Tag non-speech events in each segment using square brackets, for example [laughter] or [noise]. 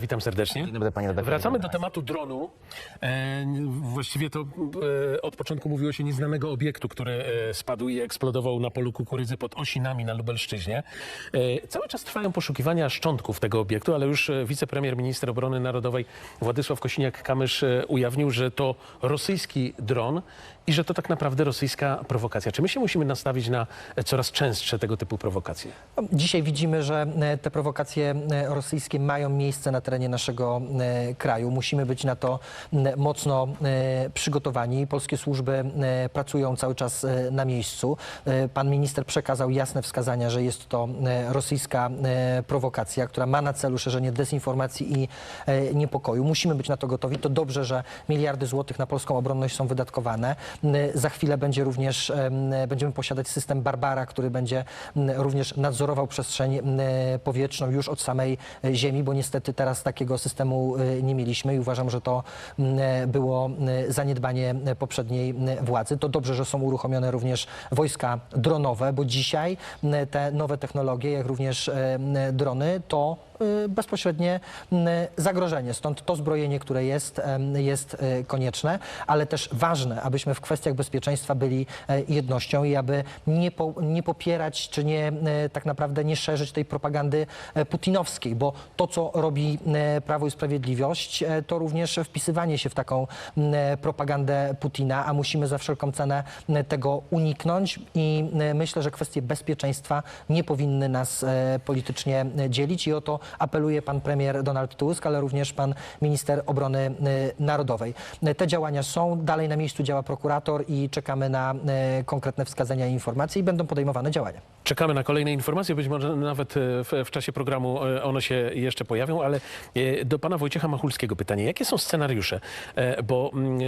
Witam serdecznie. Dzień dobry, panie redaktorze. Wracamy do tematu dronu. E, właściwie to e, od początku mówiło się nieznanego obiektu, który e, spadł i eksplodował na polu kukurydzy pod Osinami na Lubelszczyźnie. E, cały czas trwają poszukiwania szczątków tego obiektu, ale już e, wicepremier, minister obrony narodowej Władysław Kosiniak-Kamysz e, ujawnił, że to rosyjski dron i że to tak naprawdę rosyjska prowokacja. Czy my się musimy nastawić na e, coraz częstsze tego typu prowokacje? Dzisiaj widzimy, że te prowokacje rosyjskie mają miejsce na terenie naszego e, kraju. Musimy być na to mocno e, przygotowani. Polskie służby e, pracują cały czas na miejscu. Pan minister przekazał jasne wskazania, że jest to rosyjska prowokacja, która ma na celu szerzenie dezinformacji i niepokoju. Musimy być na to gotowi. To dobrze, że miliardy złotych na polską obronność są wydatkowane. Za chwilę będzie również, em, będziemy posiadać system Barbara, który będzie również nadzorował przestrzeń powietrzną już od samej ziemi, bo niestety teraz takiego systemu e, nie mieliśmy i uważam, że to m, było m, zaniedbanie e, poprzedniej władzy. To dobrze, że są uruchomione również wojska dronowe, bo dzisiaj te nowe technologie, jak również e, drony, to e, bezpośrednie m, zagrożenie. Stąd to zbrojenie, które jest, jest e, konieczne, ale też ważne, abyśmy w kwestiach bezpieczeństwa byli e, jednością i aby nie, po, nie popierać, czy nie e, tak naprawdę nie szerzyć tej propagandy e, putinowskiej, bo to, co robi Prawo i Sprawiedliwość, to również wpisywanie się w taką propagandę Putina, a musimy za wszelką cenę tego uniknąć i myślę, że kwestie bezpieczeństwa nie powinny nas politycznie dzielić i o to apeluje pan premier Donald Tusk, ale również pan minister obrony e, narodowej. Te działania są, dalej na miejscu działa prokurator i czekamy na e, konkretne wskazania i informacje i będą podejmowane działania. Czekamy na kolejne informacje, być może nawet e, w, w czasie programu one się jeszcze pojawią, ale do pana Wojciecha Machulskiego pytanie. Jakie są scenariusze? E, Bo mm,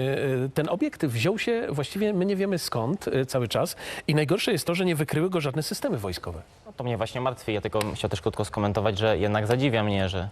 ten obiekt wziął się właściwie, my nie wiemy skąd cały czas i najgorsze jest to, że nie wykryły go żadne systemy wojskowe. No, to mnie właśnie martwi. Ja tylko chciał też krótko skomentować, że jednak zadziwia mnie, że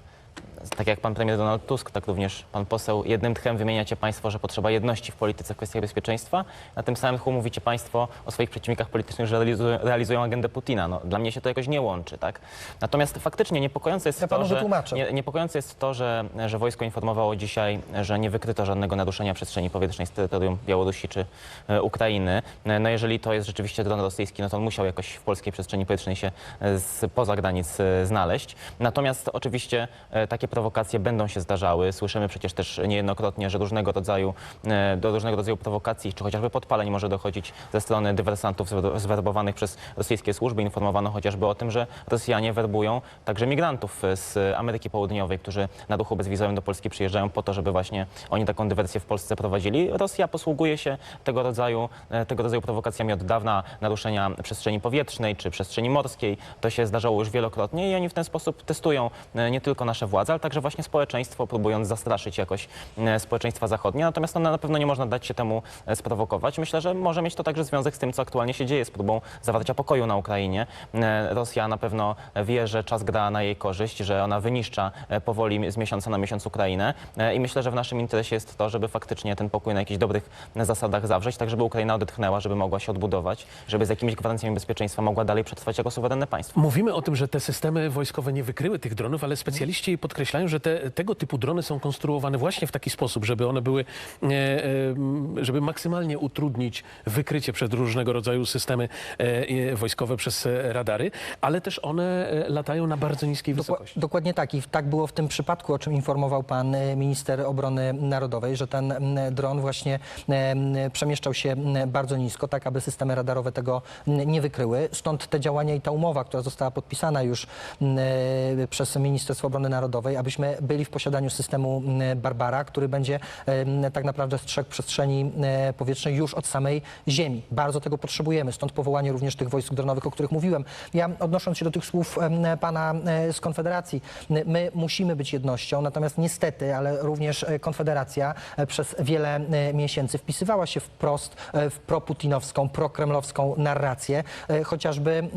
tak jak pan premier Donald Tusk, tak również pan poseł, jednym tchem wymieniacie państwo, że potrzeba jedności w polityce w kwestiach bezpieczeństwa. Na tym samym tchu mówicie państwo o swoich przeciwnikach politycznych, że realizują, realizują agendę Putina. No, dla mnie się to jakoś nie łączy, tak? Natomiast faktycznie niepokojące jest Ja to, że, nie, niepokojące jest to, że, że wojsko informowało dzisiaj, że nie wykryto żadnego naruszenia przestrzeni powietrznej z terytorium Białorusi czy e, Ukrainy. E, No jeżeli to jest rzeczywiście dron rosyjski, no to on musiał jakoś w polskiej przestrzeni powietrznej się e, z, poza granic e, znaleźć. Natomiast oczywiście takie prowokacje będą się zdarzały. Słyszymy przecież też niejednokrotnie, że różnego rodzaju, e, do różnego rodzaju prowokacji, czy chociażby podpaleń może dochodzić ze strony dywersantów zwer- zwerbowanych przez rosyjskie służby. Informowano chociażby o tym, że Rosjanie werbują także migrantów e, z Ameryki Południowej, którzy na ruchu bezwizowym do Polski przyjeżdżają po to, żeby właśnie oni taką dywersję w Polsce prowadzili. Rosja posługuje się tego rodzaju, e, tego rodzaju prowokacjami od dawna, naruszenia przestrzeni powietrznej czy przestrzeni morskiej. To się zdarzało już wielokrotnie i oni w ten sposób testują e, nie tylko nasze władze, ale także właśnie społeczeństwo, próbując zastraszyć jakoś e, społeczeństwa zachodnie. Natomiast no, na pewno nie można dać się temu e, sprowokować. Myślę, że może mieć to także związek z tym, co aktualnie się dzieje z próbą zawarcia pokoju na Ukrainie. E, Rosja na pewno wie, że czas gra na jej korzyść, że ona wyniszcza powoli z miesiąca na miesiąc Ukrainę i myślę, że w naszym interesie jest to, żeby faktycznie ten pokój na jakichś dobrych zasadach zawrzeć, tak żeby Ukraina odetchnęła, żeby mogła się odbudować, żeby z jakimiś gwarancjami bezpieczeństwa mogła dalej przetrwać jako suwerenne państwo. Mówimy o tym, że te systemy wojskowe nie wykryły tych dronów, ale specjaliści podkreślają, że te, tego typu drony są konstruowane właśnie w taki sposób, żeby one były, e, e, żeby maksymalnie utrudnić wykrycie przez różnego rodzaju systemy e, wojskowe przez radary, ale też one latają na bardzo niskiej wysokości. Dokładnie tak i tak było w tym przypadku, o czym informował pan minister obrony narodowej, że ten dron właśnie przemieszczał się bardzo nisko, tak aby systemy radarowe tego nie wykryły. Stąd te działania i ta umowa, która została podpisana już przez Ministerstwo Obrony Narodowej, abyśmy byli w posiadaniu systemu m, Barbara, który będzie tak naprawdę strzegł przestrzeni e, powietrznej już od samej ziemi. Bardzo tego potrzebujemy, stąd powołanie również tych wojsk dronowych, o których mówiłem. Ja odnosząc się do tych słów pana e, z Konfederacji, my musimy być jednością, natomiast niestety, ale również e, Konfederacja przez wiele miesięcy wpisywała się wprost w proputinowską, prokremlowską narrację, chociażby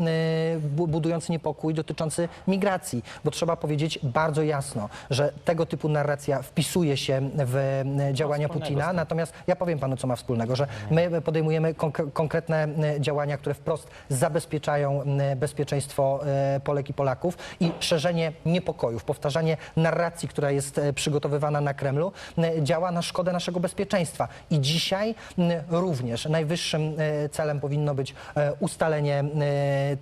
bu- budując niepokój dotyczący migracji, bo trzeba powiedzieć bardzo jasno, że tego typu narracja wpisuje się w e, działania Putina. Natomiast ja powiem panu, co ma wspólnego, że my podejmujemy konk- konkretne e, działania, które wprost zabezpieczają e, bezpieczeństwo Polek i Polaków i szerzenie niepokojów, powtarzanie narracji, która jest przygotowywana na Kremlu, działa na szkodę naszego bezpieczeństwa. I dzisiaj również najwyższym celem powinno być ustalenie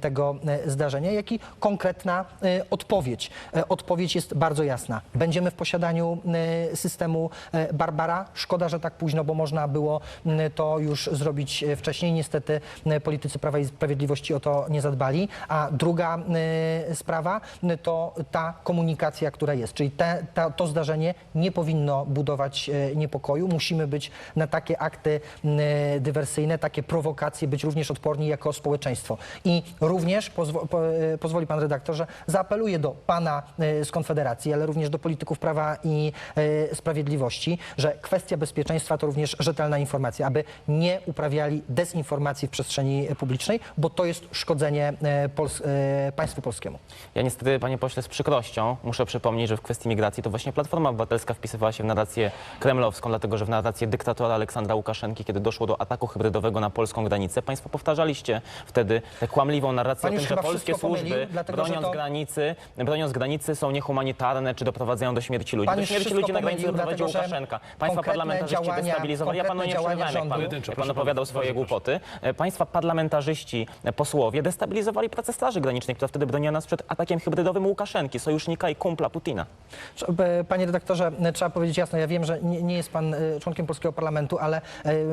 tego zdarzenia, jak i konkretna odpowiedź. Odpowiedź jest bardzo jasna. Będziemy w posiadaniu e, systemu e, Barbara. Szkoda, że tak późno, bo można było m, to już zrobić wcześniej. Niestety politycy Prawa i Sprawiedliwości o to nie zadbali. A druga sprawa to ta komunikacja, która jest. Czyli te, to zdarzenie nie powinno budować niepokoju. Musimy być na takie akty dywersyjne, takie prowokacje, być również odporni jako społeczeństwo. I również pozwo, po, pozwoli pan redaktor, że zaapeluję do pana z Konfederacji, ale również do polityków Prawa i e, Sprawiedliwości, że kwestia bezpieczeństwa to również rzetelna informacja, aby nie uprawiali dezinformacji w przestrzeni publicznej, bo to jest szkodzenie e, Pols- e, państwu polskiemu. Ja niestety, panie pośle, z przykrością muszę przypomnieć, że w kwestii migracji to właśnie Platforma Obywatelska wpisywała się w narrację kremlowską, dlatego że w narrację dyktatora Aleksandra Łukaszenki, kiedy doszło do ataku hybrydowego na polską granicę, państwo powtarzaliście wtedy tę kłamliwą narrację Pan o tym, że polskie służby dlatego, że broniąc, to- granicy, broniąc granicy są niehumanitarne czy doprowadzają do śmierci ludzi. Pan do już śmierci wszystko ludzi na granicy pomylił, doprowadził dlatego, że Łukaszenka. Państwa konkretne parlamentarzyści działania- destabilizowali. Ja panu nie konkretne przerwałem, jak pan, jak pan opowiadał swoje głupoty. E, Państwa parlamentarzyści, e, posłowie destabilizowali pracę Straży Granicznej, która wtedy broniła nas przed atakiem hybrydowym Łukaszenki, sojusznika i kumpla Putina. E, Panie redaktorze, e, trzeba powiedzieć jasno, ja wiem, że nie, nie jest pan członkiem polskiego parlamentu, ale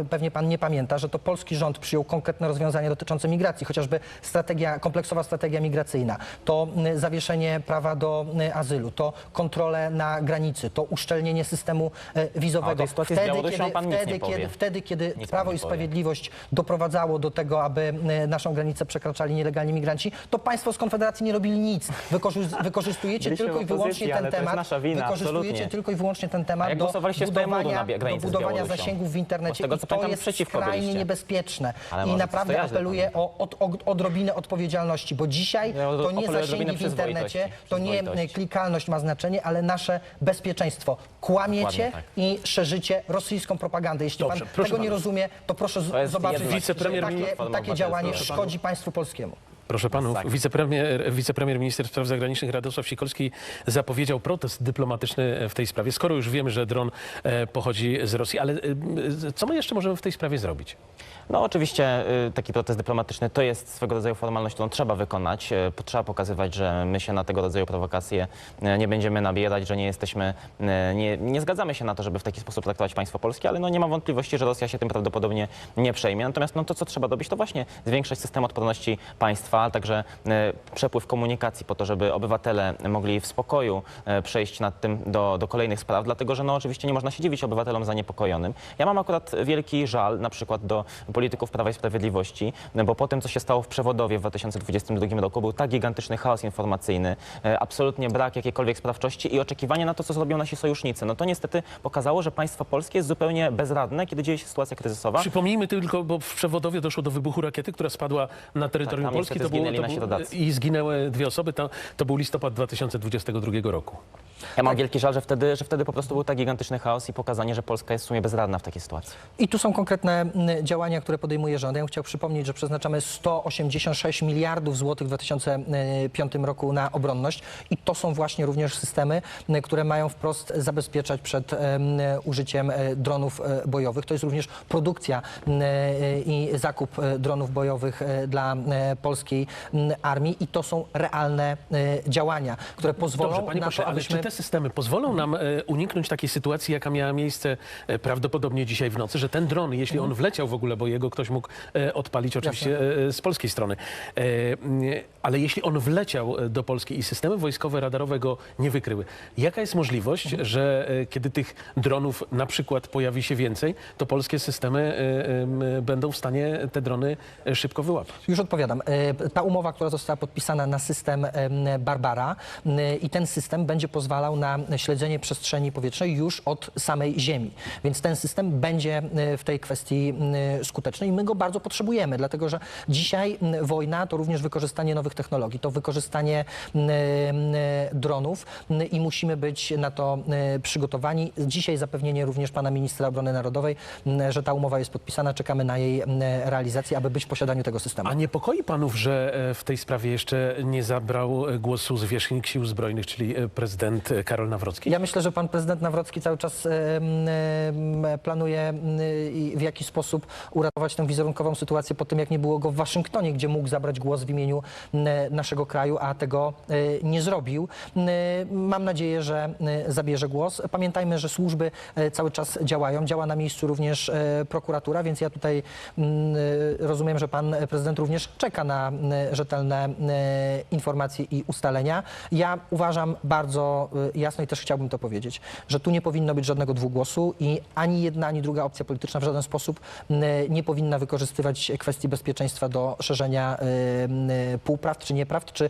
pewnie pan nie pamięta, że to polski rząd przyjął konkretne rozwiązania dotyczące migracji, chociażby strategia, kompleksowa strategia migracyjna, to zawieszenie prawa do azylu, to kontrole na granicy, to uszczelnienie systemu e, A o wizowego. tej z Białorusią pan wtedy, nie kiedy, wtedy, kiedy Nic Prawo i. Sprawiedliwość doprowadzało do tego, aby e, naszą granicę przekraczali nielegalni migranci, to państwo z Konfederacji nie robili nic. Wykorzy- [laughs] wykorzystujecie tylko i wyłącznie ten temat. nasza wina, wykorzystujecie absolutnie. tylko i wyłącznie ten temat do budowania, do budowania zasięgów w internecie tego, i to jest skrajnie byliście. niebezpieczne. Ale I naprawdę apeluję o od, od, odrobinę odpowiedzialności, bo dzisiaj to nie zasięgi w internecie, to nie Przyzwoitości. Klikalność ma znaczenie, ale nasze bezpieczeństwo. Kłamiecie Dokładnie tak. i szerzycie rosyjską propagandę. Jeśli Dobrze, pan proszę tego nie rozumie, to proszę To jest zobaczyć, że Wicepremier takie, takie działanie szkodzi państwu polskiemu. Proszę panów, wicepremier, wicepremier minister spraw zagranicznych Radosław Sikorski zapowiedział protest dyplomatyczny w tej sprawie, skoro już wiemy, że dron e, pochodzi z Rosji. Ale e, co my jeszcze możemy w tej sprawie zrobić? No oczywiście y, taki protest dyplomatyczny to jest swego rodzaju formalność, którą trzeba wykonać. Y, po- Trzeba pokazywać, że my się na tego rodzaju prowokacje y, nie będziemy nabierać, że nie jesteśmy, y, nie, nie zgadzamy się na to, żeby w taki sposób traktować państwo polskie, ale no nie ma wątpliwości, że Rosja się tym prawdopodobnie nie przejmie. Natomiast no to, co trzeba robić, to właśnie zwiększać system odporności państwa, a także y, przepływ komunikacji po to, żeby obywatele mogli w spokoju y, przejść nad tym do, do kolejnych spraw, dlatego że no oczywiście nie można się dziwić obywatelom zaniepokojonym. Ja mam akurat wielki żal na przykład do polityków Prawa i Sprawiedliwości, no bo po tym, co się stało w Przewodowie w 2022 roku, był tak gigantyczny chaos informacyjny, e, absolutnie brak jakiejkolwiek sprawczości i oczekiwanie na to, co zrobią nasi sojusznicy. No to niestety pokazało, że państwo polskie jest zupełnie bezradne, kiedy dzieje się sytuacja kryzysowa. Przypomnijmy tylko, bo w Przewodowie doszło do wybuchu rakiety, która spadła na terytorium Tak, Polski. niestety zginęli nasi rodacy. I zginęły dwie osoby. To, to był listopad 2022 roku. Ja mam wielki żal, że wtedy, że wtedy po prostu był tak gigantyczny chaos i pokazanie, że Polska jest w sumie bezradna w takiej sytuacji. I tu są konkretne mm, działania, które podejmuje rząd. Ja bym chciał przypomnieć, że przeznaczamy 186 miliardów złotych w 2005 roku na obronność i to są właśnie również systemy, m, które mają wprost zabezpieczać przed em, użyciem e, dronów e, bojowych. To jest również produkcja m, e, i zakup e, dronów bojowych e, dla e, polskiej m, armii i to są realne e, działania, które pozwolą Dobrze, panie na pośle, to, ale abyśmy... czy te systemy pozwolą nam e, uniknąć takiej sytuacji, jaka miała miejsce e, prawdopodobnie dzisiaj w nocy, że ten dron, jeśli Mhm. on wleciał w ogóle, bo jego ktoś mógł e, odpalić oczywiście z polskiej strony, ale jeśli on wleciał do Polski i systemy wojskowe radarowe go nie wykryły, jaka jest możliwość, Mhm. że kiedy tych dronów na przykład pojawi się więcej, to polskie systemy em, będą w stanie te drony szybko wyłapać? Już odpowiadam. Ta umowa, która została podpisana na system em, Barbara i ten system będzie pozwalał pozwalał na śledzenie przestrzeni powietrznej już od samej Ziemi. Więc ten system będzie e, w tej kwestii m, skuteczny i my go bardzo potrzebujemy, dlatego że dzisiaj wojna to również wykorzystanie nowych technologii, to wykorzystanie m, dronów i musimy być na to przygotowani. Dzisiaj zapewnienie również pana ministra obrony narodowej, że ta umowa jest podpisana, czekamy na jej realizację, aby być w posiadaniu tego systemu. A niepokoi panów, że e, w tej sprawie jeszcze nie zabrał e, głosu zwierzchnik sił zbrojnych, czyli e, prezydent e, Karol Nawrocki? Ja myślę, że pan prezydent Nawrocki cały czas em, em, planuje w jakiś sposób uratować tę wizerunkową sytuację po tym, jak nie było go w Waszyngtonie, gdzie mógł zabrać głos w imieniu naszego kraju, a tego e, nie zrobił. Mam nadzieję, że e, zabierze głos. Pamiętajmy, że służby e, cały czas działają. Działa na miejscu również e, prokuratura, więc ja tutaj e, rozumiem, że pan prezydent również czeka na rzetelne e, informacje i ustalenia. Ja uważam bardzo y, jasno i też chciałbym to powiedzieć, że tu nie powinno być żadnego dwugłosu i ani jedna, ani druga opcja polityczna w żaden sposób y, nie powinna wykorzystywać kwestii bezpieczeństwa do szerzenia y, półprawd czy nieprawd, czy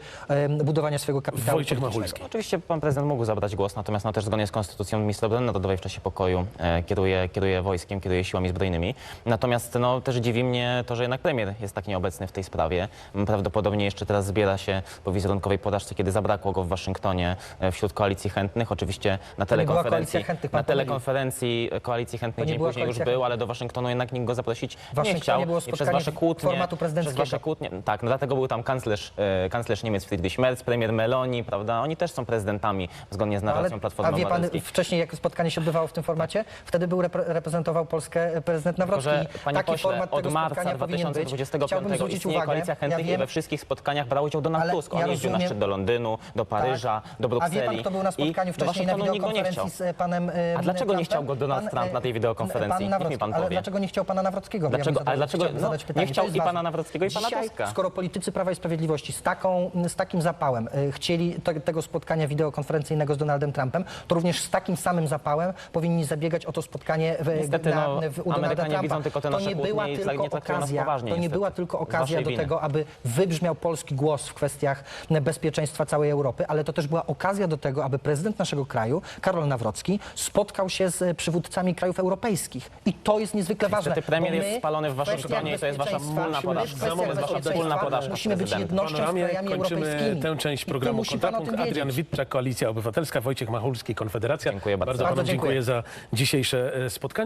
budowania swojego kapitału Wojciech. Machulski. Oczywiście pan prezydent mógł zabrać głos, natomiast no, też zgodnie z konstytucją minister obrony narodowej w czasie pokoju e, kieruje, kieruje wojskiem, kieruje siłami zbrojnymi. Natomiast no, też dziwi mnie to, że jednak premier jest tak nieobecny w tej sprawie. Prawdopodobnie jeszcze teraz zbiera się po wizerunkowej porażce, kiedy zabrakło go w Waszyngtonie e, wśród koalicji chętnych. Oczywiście na nie była telekonferencji, koalicja chętnych, pan na telekonferencji koalicji chętnych To nie dzień była później już koalicja był, ale do Waszyngtonu jednak nikt go zaprosić nie Waszyngtonie chciał. było I przez spotkanie wasze kłótnie, formatu przez prezydenckiego. wasze kłótnie, tak, no dlatego był tam kanclerz, e, kanclerz Niemiec Friedrich Merz, premier Meloni, prawda? Oni też są prezydentami zgodnie z No, Ale, narracją a Platformy wie pan, Obywatelskiej. wcześniej jak spotkanie się odbywało w tym formacie, wtedy był repre- reprezentował Polskę e, prezydent Nawrocki. że, panie Taki pośle, format od tego marca spotkania powinien być. 2025 Chciałbym zwrócić istnieje uwagę, koalicja chętnych ja i wiem, we wszystkich spotkaniach brał udział Donald Ale Tusk. On ja jeździł na rozumiem- szczyt do Londynu, do Paryża, do A Brukseli. wie pan, kto był na i spotkaniu do wcześniej na Waszyngtonu nikt go nie chciał. wideokonferencji z panem e, A dlaczego nie Trumpem? chciał go Donald Pan, Trump e, na tej wideokonferencji? Pan Niech mi Nawrocki. pan Ale powie. dlaczego nie chciał pana Nawrockiego? Dlaczego- ale dlaczego chciałbym no, zadać nie pytanie. To chciał jest i pana ważne. Nawrockiego, i pana Dzisiaj, Tuska? skoro politycy Prawa i Sprawiedliwości z, taką, z takim zapałem e, chcieli te, tego spotkania wideokonferencyjnego z Donaldem Trumpem, to również z takim samym zapałem powinni zabiegać o to spotkanie w, Niestety, na, no, w, u Donalda Amerykanie Trumpa. widzą tylko te to nasze nie była kłótnie i tylko nie traktują nas okazja, poważnie, to nie niestety. była tylko Z okazja waszej do winy. tego, aby wybrzmiał polski głos w kwestiach bezpieczeństwa całej Europy, ale to też była okazja do tego, aby prezydent naszego kraju, Karol Nawrocki, spotkał się z przywódcami krajów europejskich. I to jest niezwykle ważne. Niestety premier jest spalony w Waszyngtonie i to jest wasza wspólna porażka. To jest wasza bezpieczeństwa wspólna porażka Musimy być jednością z krajami kończymy europejskimi. tę część programu Kontrapunkt. Adrian. Witczak, Koalicja Obywatelska, Wojciech Machulski, Konfederacja. Dziękuję bardzo. Bardzo Bardzo panu dziękuję dziękuję. za dzisiejsze e, spotkanie.